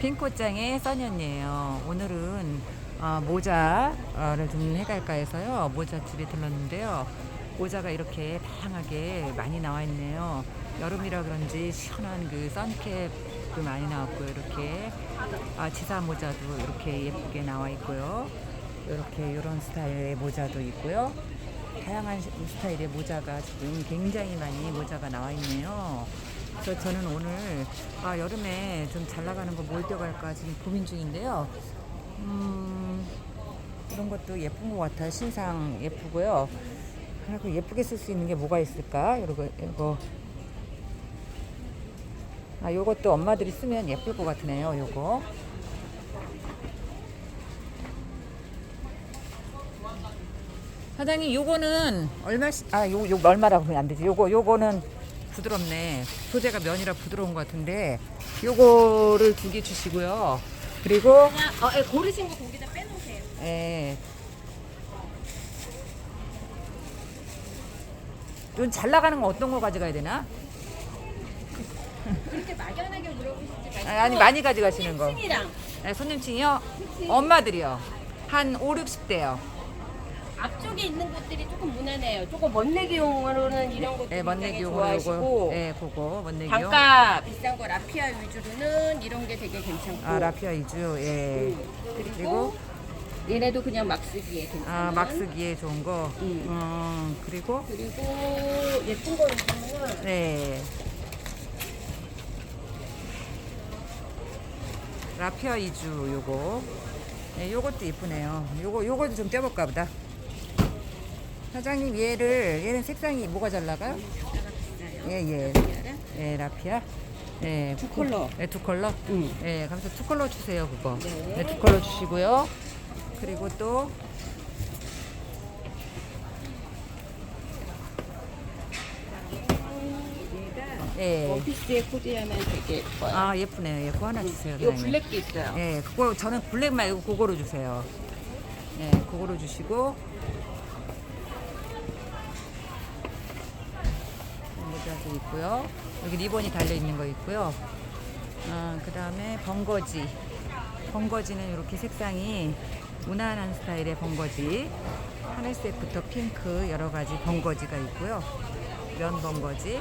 핑크장의 써니언니예요. 오늘은 어, 모자를 좀 해갈까 해서요. 모자 집에 들렀는데요. 모자가 이렇게 다양하게 많이 나와 있네요. 여름이라 그런지 시원한 그 선캡도 많이 나왔고요. 이렇게 아, 지사 모자도 이렇게 예쁘게 나와 있고요. 이렇게 이런 스타일의 모자도 있고요. 다양한 시- 스타일의 모자가 지금 굉장히 많이 모자가 나와 있네요. 그래서 저는 오늘 아, 여름에 좀 잘 나가는 거 뭘 떼갈까 지금 고민 중인데요. 음, 이런 것도 예쁜 것 같아요. 신상 예쁘고요. 그리고 예쁘게 쓸 수 있는 게 뭐가 있을까? 이거 이거 아, 요것도 엄마들이 쓰면 예쁠 것 같으네요. 요거. 사장님 요거는 얼마 아요 요 얼마라고 하면 안 되지. 요거 요거는 부드럽네. 소재가 면이라 부드러운 것 같은데 요거를 두 개 주시고요. 그리고 그냥 어, 예, 고르신 거 거기다 빼놓으세요. 예. 좀 잘 나가는 거 어떤 거 가져가야 되나? 그렇게 막연하게 물어보시지. 아, 아니 많이 가져가시는 거. 층이랑 네, 손님층이요? 엄마들이요. 한 5, 60대요. 앞쪽에 있는 것들이 조금 무난해요. 조금 멋내기용으로는 이런 것들 예, 먼내기 요거 좋아하시고. 예, 그거 먼내기요. 단가 비싼 거 라피아 위주로는 이런 게 되게 괜찮고. 아, 라피아 이주. 예. 음, 그리고, 얘네도 그냥 막 쓰기에 괜찮은. 아, 막 쓰기에 좋은 거. 음. 음, 그리고 그리고 예쁜 거 있으면은 네. 라피아 이주 요거. 네, 요것도 이쁘네요. 요거 요거 좀 떼볼까 보다. 사장님 얘를 얘는 색상이 뭐가 잘 나가요? 예, 예. 예, 라피아. 예. 두 컬러. 예, 두 컬러. 응. 예, 감사 두 컬러 주세요, 그거. 네. 네, 두 컬러 주시고요. 그리고 또 예. 원피스에 코디하면 되게 예뻐요. 아, 예쁘네요. 예, 그거 하나 주세요. 이거 사장님. 블랙도 있어요. 예, 그거 저는 블랙 말고 그거로 주세요. 예, 그거로 주시고 모자도 있고요. 여기 리본이 달려 있는 거 있고요. 아, 그 다음에 번거지. 번거지는 이렇게 색상이 무난한 스타일의 번거지. 하늘색부터 핑크 여러 가지 번거지가 있고요. 면 번거지.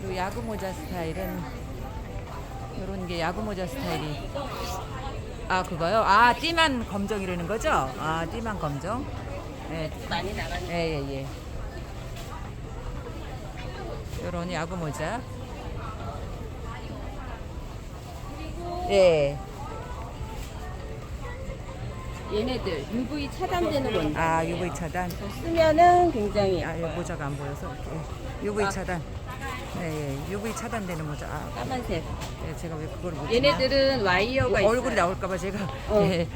그리고 야구 모자 스타일은 이런 게 야구 모자 스타일이 아 그거요? 아 띠만 검정이라는 거죠? 아 띠만 검정. 예, 많이 나가는 예, 예, 예. 요런 야구 모자. 예. 얘네들 UV 차단되는 건데 아 UV 차단. 쓰면은 굉장히 아, 이 예뻐요. 모자가 안 보여서 이렇게. UV 차단. 예, 예. UV 차단되는 모자. 아, 까만색. 예, 제가 왜 그걸 못 얘네들은 와이어가 있어요. 얼굴이 나올까봐 제가 어. 예,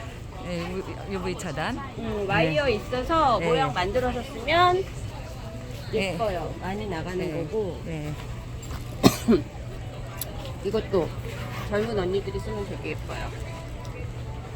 예, UV 차단. 음, 와이어 있어서 네. 모양 만들어서 쓰면 네. 예뻐요. 많이 나가는 네, 거고 네. 이것도 젊은 언니들이 쓰면 되게 예뻐요.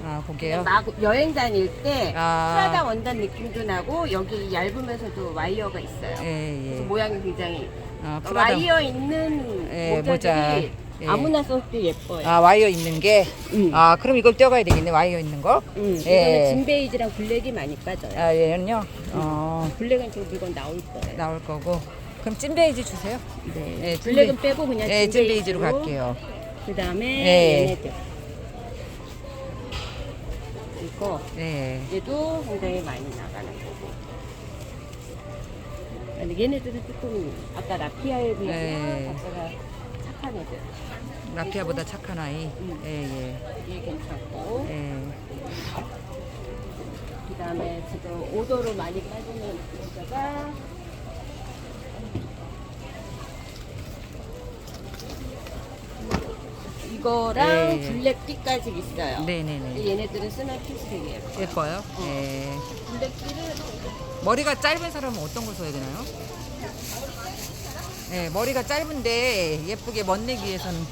아, 보게요. 막 여행 다닐 때 아. 프라다 원단 느낌도 나고 여기 얇으면서도 와이어가 있어요. 예, 그래서 예. 모양이 굉장히 아, 프라다. 와이어 있는 예, 모자들이 모자. 예. 아무나 써도 예뻐요. 아, 와이어 있는 게. 음. 아, 그럼 이걸 떼어가야 되겠네. 와이어 있는 거. 음, 예. 이거는 진 베이지랑 블랙이 많이 빠져요. 아, 얘는요. 어, 블랙은 좀 이건 나올 거예요. 나올 거고. 그럼 찐베이지 주세요. 네. 예, 블랙은 찐베- 빼고 그냥 예, 진 찐베이지로 베이지로. 갈게요. 그 다음에 예. 얘네들. 이거 네. 얘도 굉장히 많이 나가는 거고. 근데 얘네들은 조금 아까 라피아에 비해서 네. 아까가 착한 애들. 라피아보다 착한 아이. 음. 예, 예. 얘 괜찮고. 예. 그 다음에 지금 오도로 많이 빠지는 모자가 이거랑 네. 블랙띠까지 있어요. 네네네. 얘네들은 쓰면 되게 예뻐요. 예뻐요. 예. 블랙띠는 머리가 짧은 사람은 어떤 걸 써야 되나요? 네, 머리가 짧은데 예쁘게 멋내기 위해서는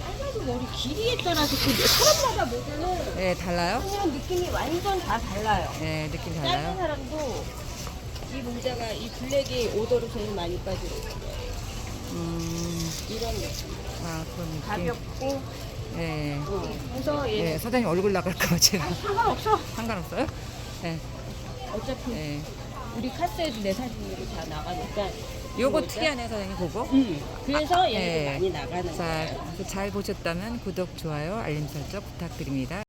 짧아도 머리 길이에 따라서 그 사람마다 모자는 네, 달라요? 그냥 느낌이 완전 다 달라요. 네, 느낌 짧은 달라요. 사람도 이 모자가 이 블랙이 오더로 제일 많이 빠지고. 음, 이 이런 느낌. 아, 그런 느낌. 가볍고. 네. 어. 그래서 얘 네, 사장님 얼굴 나갈까 봐 제가 상관없어. 상관없어요? 네. 어차피 네. 우리 카스에도 내 사진으로 다 나가니까. 요거. 특이하네 사장님 그거. 음. 그래서 얘네들 네. 많이 나가는 자, 거예요. 잘 보셨다면 구독, 좋아요, 알림 설정 부탁드립니다.